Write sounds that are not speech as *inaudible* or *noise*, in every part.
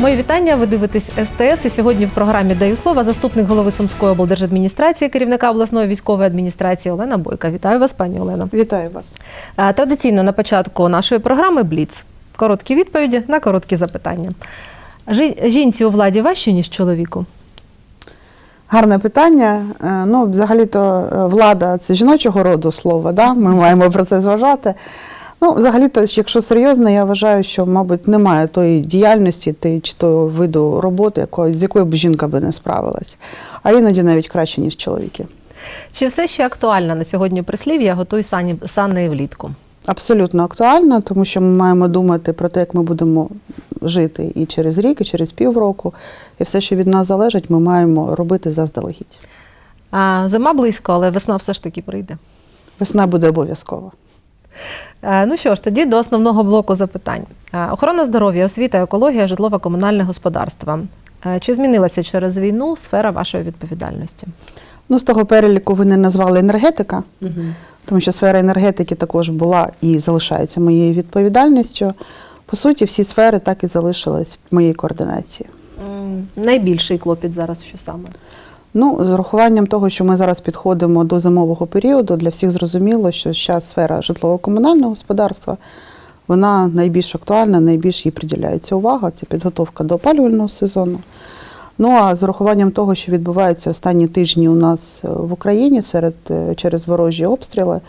Мої вітання. Ви дивитесь СТС. І сьогодні в програмі даю слово заступник голови Сумської облдержадміністрації, керівника обласної військової адміністрації Олена Бойка. Вітаю вас, пані Олена. Вітаю вас. Традиційно на початку нашої програми Бліц. Короткі відповіді на короткі запитання. Жінці у владі важче, ніж чоловіку. Гарне питання. Е, Ну, взагалі-то е, влада це жіночого роду слово, да? ми маємо про це зважати. Ну, взагалі-то, якщо серйозно, я вважаю, що, мабуть, немає тої діяльності ти, чи того виду роботи, якої, з якою б жінка би не справилась. А іноді навіть краще, ніж чоловіки. Чи все ще актуально на сьогодні прислів'я готуй сані, сани влітку? Абсолютно актуально, тому що ми маємо думати про те, як ми будемо жити і через рік, і через півроку. І все, що від нас залежить, ми маємо робити заздалегідь. А, зима близько, але весна все ж таки прийде. Весна буде обов'язково. Е, Ну що ж, тоді до основного блоку запитань. Е, Охорона здоров'я, освіта, екологія, житлово-комунальне господарство. Е, Чи змінилася через війну сфера вашої відповідальності? Ну, з того переліку ви не назвали енергетика, тому що сфера енергетики також була і залишається моєю відповідальністю. По суті, всі сфери так і залишились в моїй координації. Найбільший клопіт зараз що саме? Ну, з урахуванням того, що ми зараз підходимо до зимового періоду, для всіх зрозуміло, що зараз сфера житлово-комунального господарства вона найбільш актуальна, найбільш їй приділяється увага. Це підготовка до опалювального сезону. Ну а з урахуванням того, що відбувається останні тижні у нас е, в Україні серед е, через ворожі обстріли,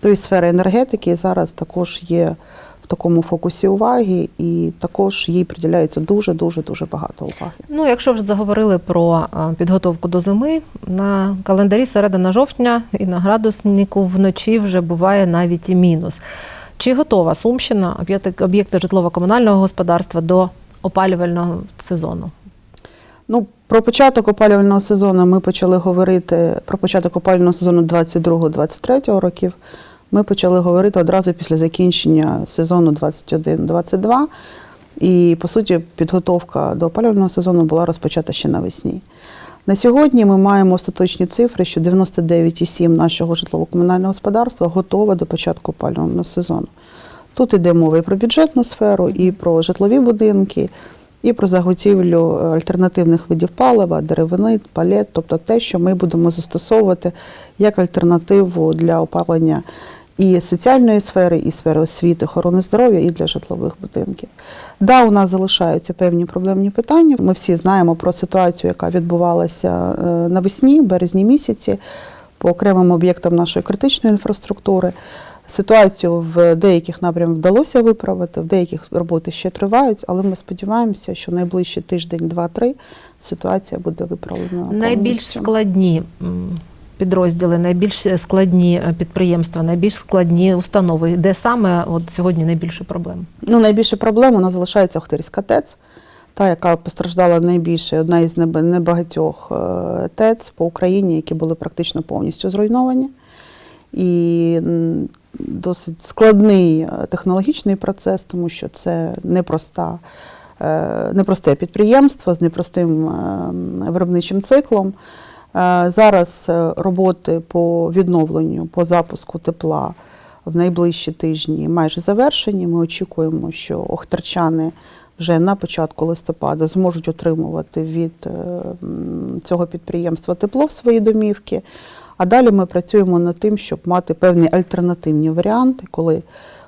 то і сфера енергетики зараз також є в такому фокусі уваги, і також їй приділяється дуже дуже дуже багато уваги. Ну, якщо вже заговорили про підготовку до зими, на календарі середина жовтня і на градуснику вночі вже буває навіть і мінус. Чи готова Сумщина, об'єкти, об'єкти житлово-комунального господарства до опалювального сезону? Ну, про початок опалювального сезону ми почали говорити про початок опалювального сезону 22-23 років. Ми почали говорити одразу після закінчення сезону 21-22. І, по суті, підготовка до опалювального сезону була розпочата ще навесні. На сьогодні ми маємо остаточні цифри, що 99,7 нашого житлово-комунального господарства готове до початку опалювального сезону. Тут йде мова і про бюджетну сферу, і про житлові будинки, і про заготівлю альтернативних видів палива, деревини, палет, тобто те, що ми будемо застосовувати як альтернативу для опалення і соціальної сфери, і сфери освіти, охорони здоров'я, і для житлових будинків. Да, у нас залишаються певні проблемні питання. Ми всі знаємо про ситуацію, яка відбувалася е, навесні, березні місяці, по окремим об'єктам нашої критичної інфраструктури. Ситуацію в деяких напрямах вдалося виправити, в деяких роботи ще тривають, але ми сподіваємося, що найближчий тиждень, два-три ситуація буде виправлена. Найбільш повністю. складні підрозділи, найбільш складні е, підприємства, найбільш складні установи, де саме от сьогодні найбільше проблем? Ну, найбільша проблема у нас залишається Охтирська ТЕЦ, та, яка постраждала найбільше, одна із небагатьох е, ТЕЦ по Україні, які були практично повністю зруйновані. І досить складний е, технологічний процес, тому що це непроста, непросте підприємство з непростим е, виробничим циклом. Е, Зараз е, роботи по відновленню, по запуску тепла в найближчі тижні майже завершені. Ми очікуємо, що охтарчани вже на початку листопада зможуть отримувати від е, цього підприємства тепло в свої домівки. А далі ми працюємо над тим, щоб мати певні альтернативні варіанти, коли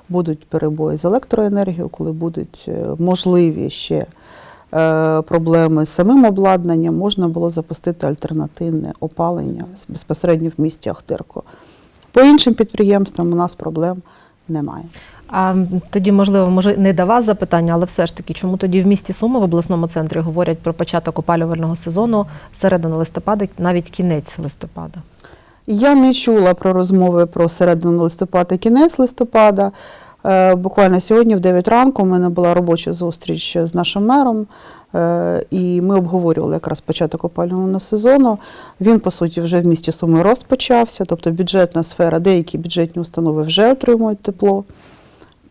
будуть перебої з електроенергією, коли будуть можливі ще проблеми з самим обладнанням, можна було запустити альтернативне опалення безпосередньо в місті Ахтирко. По іншим підприємствам у нас проблем немає. А тоді, можливо, може не до вас запитання, але все ж таки, чому тоді в місті Суми в обласному центрі говорять про початок опалювального сезону середину листопада, навіть кінець листопада? Я не чула про розмови про середину листопада, кінець листопада. Е, Буквально сьогодні, в 9 ранку, у мене була робоча зустріч з нашим мером, е, і ми обговорювали якраз початок опалювального сезону. Він, по суті, вже в місті Суми розпочався, тобто бюджетна сфера, деякі бюджетні установи вже отримують тепло.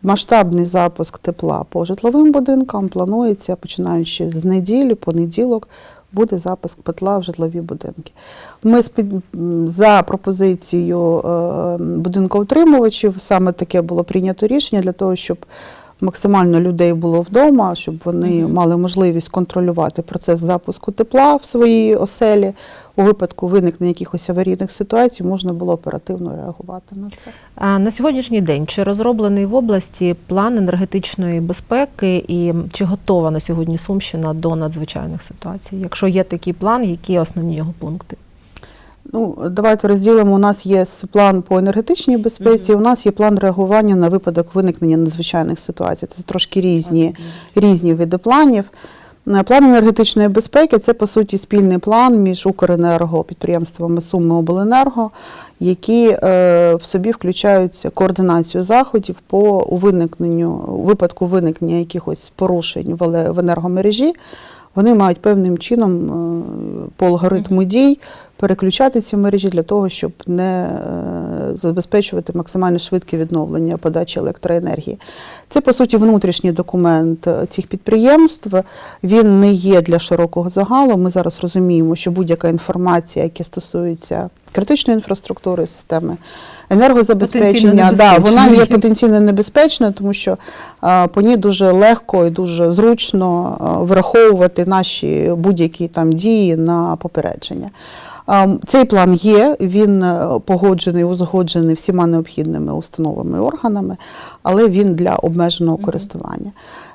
Масштабний запуск тепла по житловим будинкам планується, починаючи з неділі, понеділок, буде запуск петла в житлові будинки. Ми за пропозицією е, будинкоутримувачів саме таке було прийнято рішення для того, щоб максимально людей було вдома, щоб вони Мгм. мали можливість контролювати процес запуску тепла в своїй оселі. У випадку виникнення якихось аварійних ситуацій можна було оперативно реагувати на це. А на сьогоднішній день чи розроблений в області план енергетичної безпеки і чи готова на сьогодні Сумщина до надзвичайних ситуацій? Якщо є такий план, які основні його пункти? Ну, давайте розділимо. У нас є план по енергетичній безпеці, у нас є план реагування на випадок виникнення надзвичайних ситуацій. Це трошки різні, різні види планів. Е, План енергетичної безпеки це по суті спільний план між Укренерго, підприємствами Суми Обленерго, які е, в собі включають координацію заходів по у виникненню у випадку виникнення якихось порушень в в енергомережі. Вони мають певним чином е, по алгоритму дій переключати ці мережі для того, щоб не е, забезпечувати максимально швидке відновлення подачі електроенергії. Це по суті внутрішній документ е, цих підприємств. Він не є для широкого загалу. Ми зараз розуміємо, що будь-яка інформація, яка стосується критичної інфраструктури, системи енергозабезпечення, да, вона є потенційно небезпечною, тому що а, по ній дуже легко і дуже зручно а, враховувати наші будь-які там дії на попередження. Цей план є, він е, погоджений, узгоджений всіма необхідними установами і органами, але він для обмеженого користування.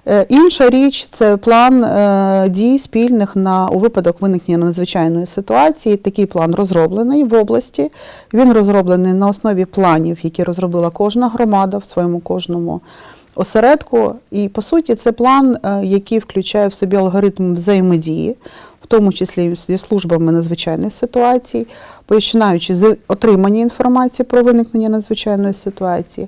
Е, Інша річ це план е, дій спільних на у випадок виникнення надзвичайної ситуації. Такий план розроблений в області. Він розроблений на основі планів, які розробила кожна громада в своєму кожному осередку. І по суті, це план, е, який включає в собі алгоритм взаємодії, в тому числі зі службами надзвичайних ситуацій, починаючи з отримання інформації про виникнення надзвичайної ситуації.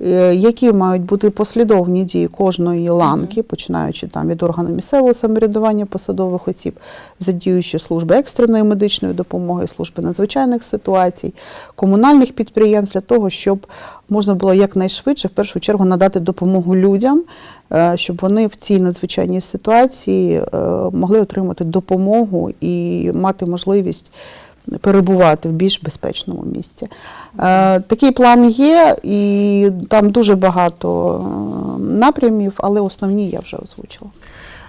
Е, Які мають бути послідовні дії кожної ланки, починаючи там від органу місцевого самоврядування посадових осіб, задіючи служби екстреної медичної допомоги, служби надзвичайних ситуацій, комунальних підприємств для того, щоб можна було якнайшвидше, в першу чергу, надати допомогу людям, е, щоб вони в цій надзвичайній ситуації е, могли отримати допомогу і мати можливість перебувати в більш безпечному місці. Е, Такий план є, і там дуже багато е, напрямів, але основні я вже озвучила.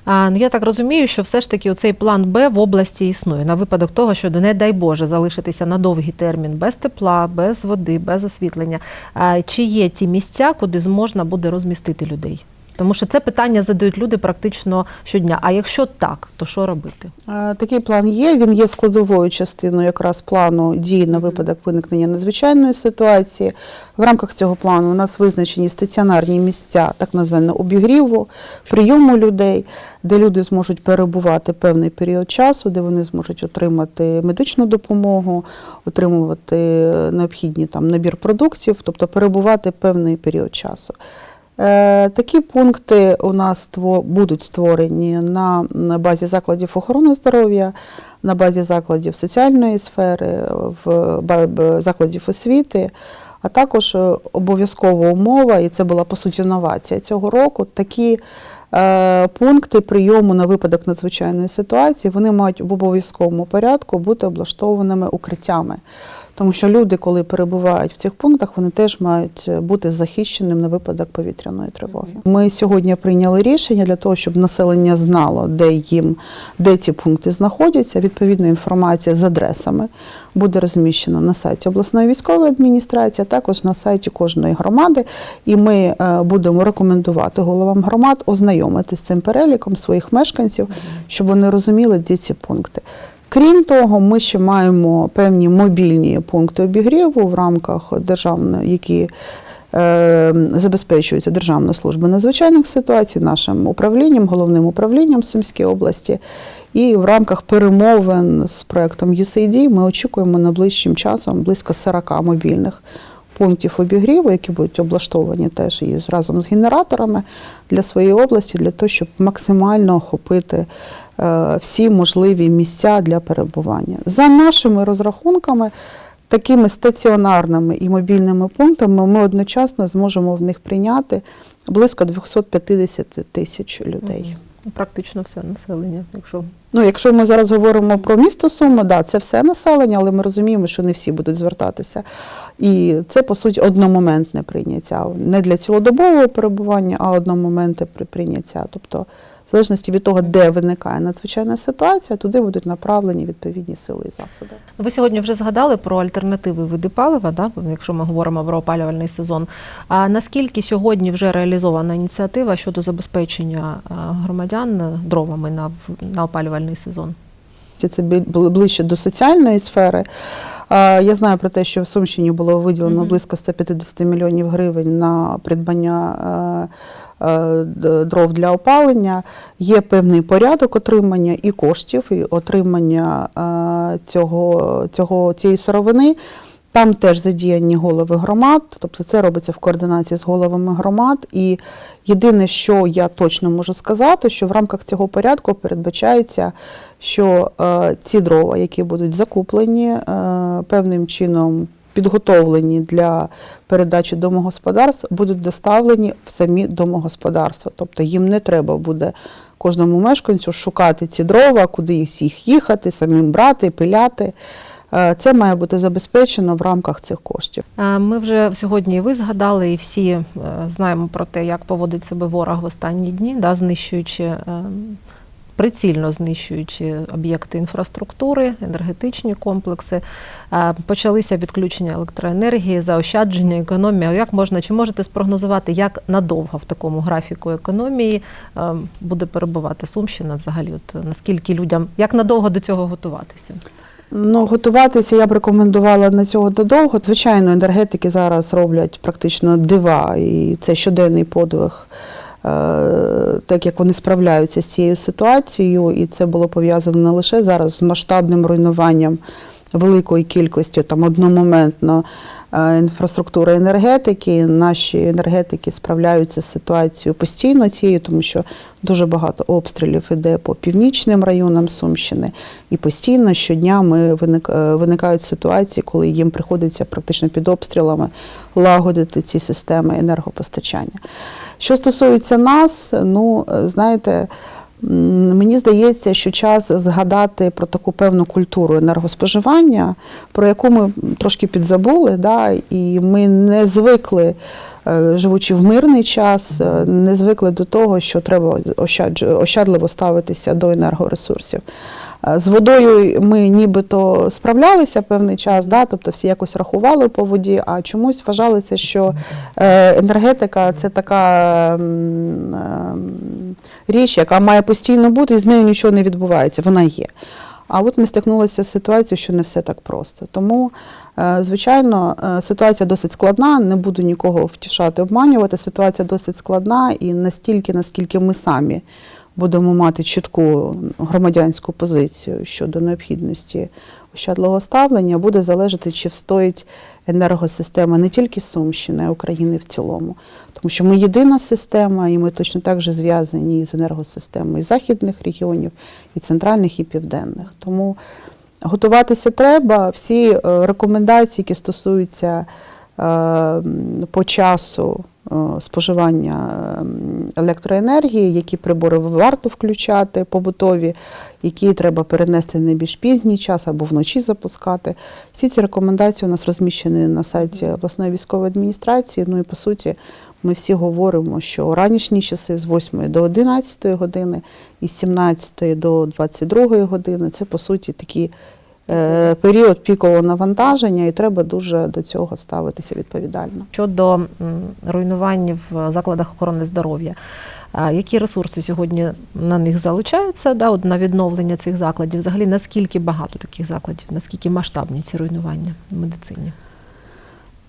Ну, я так розумію, що все ж таки цей план Б в області існує на випадок того, що не дай Боже залишитися на довгий термін без тепла, без води, без освітлення. Чи є ті місця, куди зможна буде розмістити людей? Тому що це питання задають люди практично щодня. А якщо так, то що робити? Такий план є. Він є складовою частиною якраз плану дій на випадок виникнення надзвичайної ситуації. В рамках цього плану у нас визначені стаціонарні місця, так названого обігріву, прийому людей, де люди зможуть перебувати певний період часу, де вони зможуть отримати медичну допомогу, отримувати необхідні там набір продуктів, тобто перебувати певний період часу. Е, Такі пункти у нас будуть створені на, на базі закладів охорони здоров'я, на базі закладів соціальної сфери, в закладів освіти, а також е, обов'язкова умова, і це була по суті новація цього року. Такі е, пункти прийому на випадок надзвичайної ситуації вони мають в обов'язковому порядку бути облаштованими укриттями. Тому що люди, коли перебувають в цих пунктах, вони теж мають бути захищеним на випадок повітряної тривоги. Ми сьогодні прийняли рішення для того, щоб населення знало, де їм де ці пункти знаходяться. Відповідна інформація з адресами буде розміщена на сайті обласної військової адміністрації, а також на сайті кожної громади. І ми е, будемо рекомендувати головам громад ознайомити з цим переліком своїх мешканців, щоб вони розуміли, де ці пункти. Крім того, ми ще маємо певні мобільні пункти обігріву в рамках державної, які е, забезпечуються Державною службою надзвичайних ситуацій, нашим управлінням, головним управлінням Сумської області. І в рамках перемовин з проектом USAID ми очікуємо найближчим часом близько 40 мобільних пунктів обігріву, які будуть облаштовані теж і разом з генераторами для своєї області, для того, щоб максимально охопити е, всі можливі місця для перебування. За нашими розрахунками, такими стаціонарними і мобільними пунктами ми одночасно зможемо в них прийняти близько 250 тисяч людей. Практично все населення. Якщо Ну, якщо ми зараз говоримо про місто Суми, да, це все населення, але ми розуміємо, що не всі будуть звертатися. І це, по суті, одномоментне прийняття. Не для цілодобового перебування, а одномоментне при- прийняття. Тобто, в залежності від того, де виникає надзвичайна ситуація, туди будуть направлені відповідні сили і засоби. ви сьогодні вже згадали про альтернативи види палива, да, якщо ми говоримо про опалювальний сезон. А наскільки сьогодні вже реалізована ініціатива щодо забезпечення громадян дровами на, на опалювальний сезон? Це ближче до соціальної сфери. Я знаю про те, що в Сумщині було виділено близько 150 мільйонів гривень на придбання дров для опалення. Є певний порядок отримання і коштів, і отримання е, цього, цього, цієї сировини. Там теж задіяні голови громад, тобто це робиться в координації з головами громад. І єдине, що я точно можу сказати, що в рамках цього порядку передбачається, що е, ці дрова, які будуть закуплені, е, певним чином підготовлені для передачі домогосподарств, будуть доставлені в самі домогосподарства. Тобто їм не треба буде кожному мешканцю шукати ці дрова, куди їх їх їхати, самим брати, пиляти. Е, Це має бути забезпечено в рамках цих коштів. Ми вже сьогодні ви згадали, і всі е, знаємо про те, як поводить себе ворог в останні дні, да, знищуючи. Прицільно знищуючи об'єкти інфраструктури, енергетичні комплекси, Е, почалися відключення електроенергії, заощадження, економія. Як можна чи можете спрогнозувати, як надовго в такому графіку економії е, буде перебувати Сумщина? Взагалі, от наскільки людям як надовго до цього готуватися? Ну, готуватися я б рекомендувала на цього додовго. Звичайно, енергетики зараз роблять практично дива, і це щоденний подвиг, так як вони справляються з цією ситуацією, і це було пов'язано не лише зараз з масштабним руйнуванням великої кількості там одномоментно е, інфраструктури енергетики. Наші енергетики справляються з ситуацією постійно цією, тому що дуже багато обстрілів іде по північним районам Сумщини, і постійно щодня ми виник, е, виникають ситуації, коли їм приходиться практично під обстрілами лагодити ці системи енергопостачання. Що стосується нас, ну е, знаєте. Мені здається, що час згадати про таку певну культуру енергоспоживання, про яку ми трошки підзабули, да, і ми не звикли, е, живучи в мирний час, е, не звикли до того, що треба ощадливо ставитися до енергоресурсів. Е, З водою ми нібито справлялися певний час, да, тобто всі якось рахували по воді, а чомусь вважалося, що енергетика це така ем, річ, яка має постійно бути, і з нею нічого не відбувається. Вона є. А от ми стикнулися з ситуацією, що не все так просто. Тому, е, звичайно, е, ситуація досить складна. Не буду нікого втішати, обманювати. Ситуація досить складна і настільки, наскільки ми самі будемо мати чітку громадянську позицію щодо необхідності ощадливого ставлення, буде залежати, чи встоїть енергосистема не тільки Сумщини, а й України в цілому. Тому що ми єдина система, і ми точно так же зв'язані з енергосистемою західних регіонів, і центральних, і південних. Тому готуватися треба. Всі е, рекомендації, які стосуються е, по часу споживання ем, електроенергії, які прибори варто включати побутові, які треба перенести на більш пізній час або вночі запускати. Всі ці рекомендації у нас розміщені на сайті обласної військової адміністрації. Ну і по суті, ми всі говоримо, що ранішні часи з 8 до 11 години і з 17 до 22 години це по суті такі. Е, Період пікового навантаження, і треба дуже до цього ставитися відповідально. Щодо руйнувань в закладах охорони здоров'я, які ресурси сьогодні на них залучаються да, от на відновлення цих закладів? Взагалі, наскільки багато таких закладів, наскільки масштабні ці руйнування в медицині?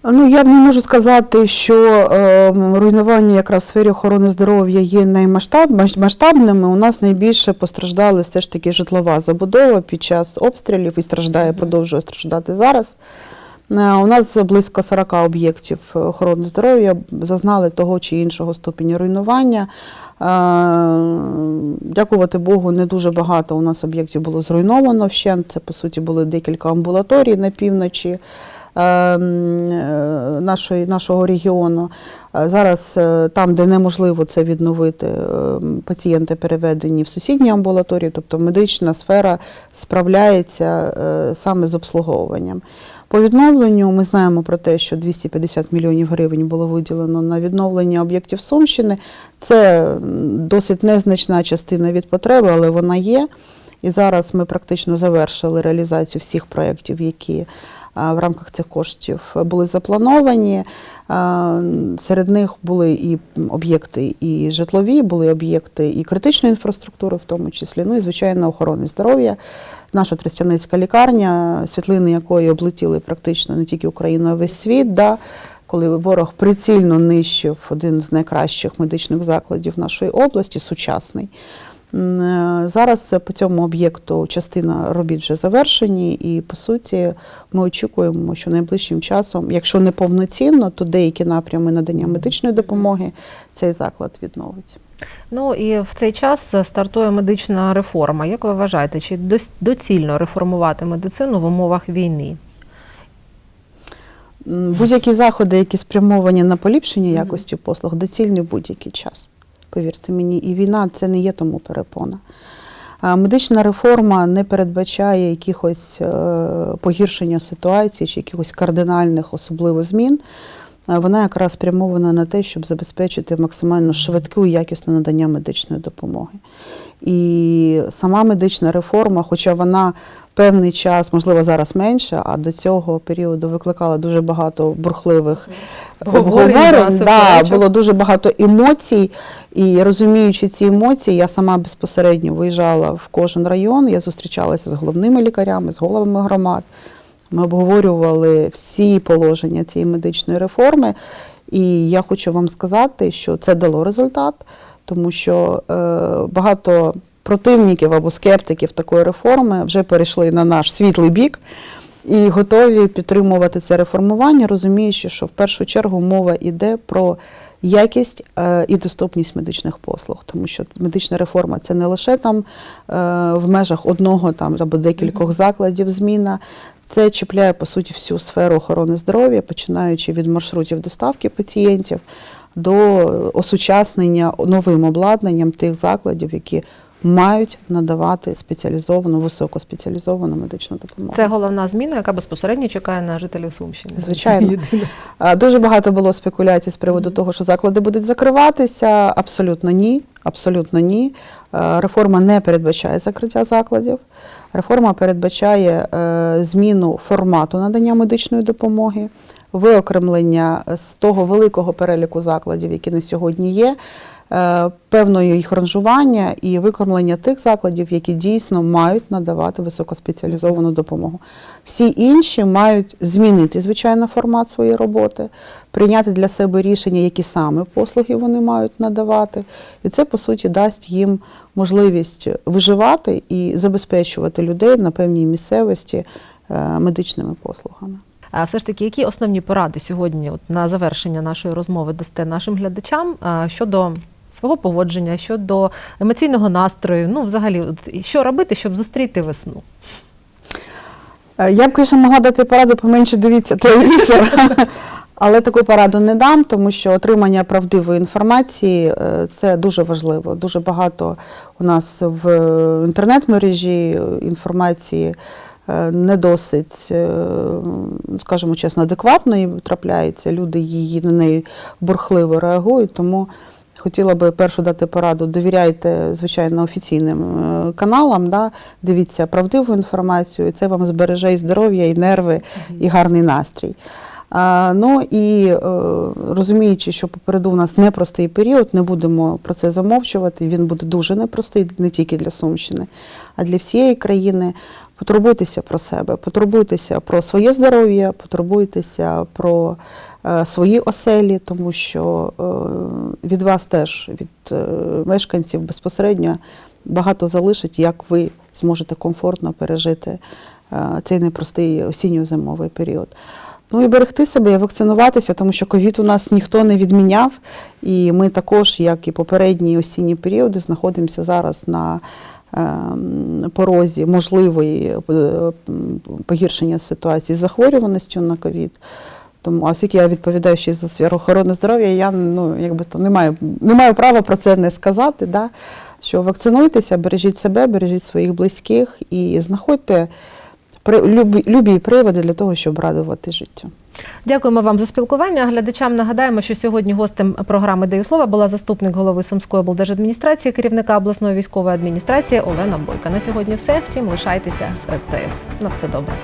Ну, я не можу сказати, що е, руйнування якраз в сфері охорони здоров'я є наймасштабними. У нас найбільше постраждали все ж таки житлова забудова під час обстрілів і страждає, продовжує страждати зараз. Е, У нас близько 40 об'єктів охорони здоров'я зазнали того чи іншого ступеня руйнування. Дякувати Богу, не дуже багато у нас об'єктів було зруйновано вщент. Це, по суті, були декілька амбулаторій на півночі е, е, нашої, нашого регіону. Е, Зараз е, там, де неможливо це відновити, е, пацієнти переведені в сусідні амбулаторії, тобто медична сфера справляється е, саме з обслуговуванням. По відновленню ми знаємо про те, що 250 мільйонів гривень було виділено на відновлення об'єктів Сумщини. Це досить незначна частина від потреби, але вона є. І зараз ми практично завершили реалізацію всіх проєктів, які в рамках цих коштів були заплановані. Серед них були і об'єкти і житлові, були об'єкти і критичної інфраструктури, в тому числі, ну і звичайно охорони здоров'я. Наша Тростянецька лікарня, світлини якої облетіли практично не тільки Україну, а весь світ. Да, коли ворог прицільно нищив один з найкращих медичних закладів нашої області, сучасний. Е, Зараз по цьому об'єкту частина робіт вже завершені, і по суті ми очікуємо, що найближчим часом, якщо не повноцінно, то деякі напрями надання медичної допомоги цей заклад відновить. Ну і в цей час стартує медична реформа. Як ви вважаєте, чи доцільно реформувати медицину в умовах війни? Будь-які заходи, які спрямовані на поліпшення якості послуг, доцільні в будь-який час. Повірте мені, і війна це не є тому перепона. Медична реформа не передбачає якихось е, погіршення ситуації чи якихось кардинальних особливо змін. Вона якраз спрямована на те, щоб забезпечити максимально швидку і якісне надання медичної допомоги. І сама медична реформа, хоча вона певний час, можливо, зараз менше, а до цього періоду викликала дуже багато бурхливих Обговорень, Да, було дуже багато емоцій. І розуміючи ці емоції, я сама безпосередньо виїжджала в кожен район. Я зустрічалася з головними лікарями, з головами громад. Ми обговорювали всі положення цієї медичної реформи. І я хочу вам сказати, що це дало результат, тому що е, багато противників або скептиків такої реформи вже перейшли на наш світлий бік і готові підтримувати це реформування, розуміючи, що в першу чергу мова йде про якість е, і доступність медичних послуг, тому що медична реформа це не лише там е, в межах одного там або декількох закладів зміна. Це чіпляє по суті всю сферу охорони здоров'я, починаючи від маршрутів доставки пацієнтів до осучаснення новим обладнанням тих закладів, які мають надавати спеціалізовану, високоспеціалізовану медичну допомогу. Це головна зміна, яка безпосередньо чекає на жителів Сумщини. Звичайно. *laughs* Дуже багато було спекуляцій з приводу того, що заклади будуть закриватися. Абсолютно ні. Абсолютно ні. Реформа не передбачає закриття закладів. Реформа передбачає е, зміну формату надання медичної допомоги, виокремлення з того великого переліку закладів, які на сьогодні є, е, певного їх ранжування і викормлення тих закладів, які дійсно мають надавати високоспеціалізовану допомогу. Всі інші мають змінити, звичайно, формат своєї роботи, прийняти для себе рішення, які саме послуги вони мають надавати. І це, по суті, дасть їм можливість виживати і забезпечувати людей на певній місцевості е, медичними послугами. А все ж таки, які основні поради сьогодні, от на завершення нашої розмови, дасте нашим глядачам щодо свого поводження, щодо емоційного настрою? Ну, взагалі, що робити, щоб зустріти весну? Е, Я б, звісно, могла дати пораду поменше дивіться телевізор, *laughs* але таку пораду не дам, тому що отримання правдивої інформації е, це дуже важливо. Дуже багато у нас в інтернет-мережі інформації е, не досить, скажімо чесно, адекватної трапляється. Люди її на неї бурхливо реагують, тому. Хотіла би першу дати пораду. Довіряйте, звичайно, офіційним е, каналам, да, дивіться правдиву інформацію, і це вам збереже і здоров'я, і нерви, і гарний настрій. Ну і е, розуміючи, що попереду у нас непростий період, не будемо про це замовчувати. Він буде дуже непростий не тільки для Сумщини, а для всієї країни. Потурбуйтеся про себе, потурбуйтеся про своє здоров'я, потурбуйтеся про е, свої оселі, тому що е, від вас теж, від мешканців безпосередньо багато залишить, як ви зможете комфортно пережити цей непростий осінньо-зимовий період. Ну і берегти себе, і вакцинуватися, тому що ковід у нас ніхто не відміняв. І ми також, як і попередні осінні періоди, знаходимося зараз на ем, порозі можливої е, погіршення ситуації з захворюваністю на ковід. Тому, оскільки я відповідаю ще за сферу охорони здоров'я, я ну, якби то не маю, не маю права про це не сказати. Да? Що вакцинуйтеся, бережіть себе, бережіть своїх близьких і знаходьте любі, приводи для того, щоб радувати життю. Дякуємо вам за спілкування. Глядачам нагадаємо, що сьогодні гостем програми «Даю слова була заступник голови Сумської облдержадміністрації, керівника обласної військової адміністрації Олена Бойка. На сьогодні все. Втім, лишайтеся з СТС. На все добре.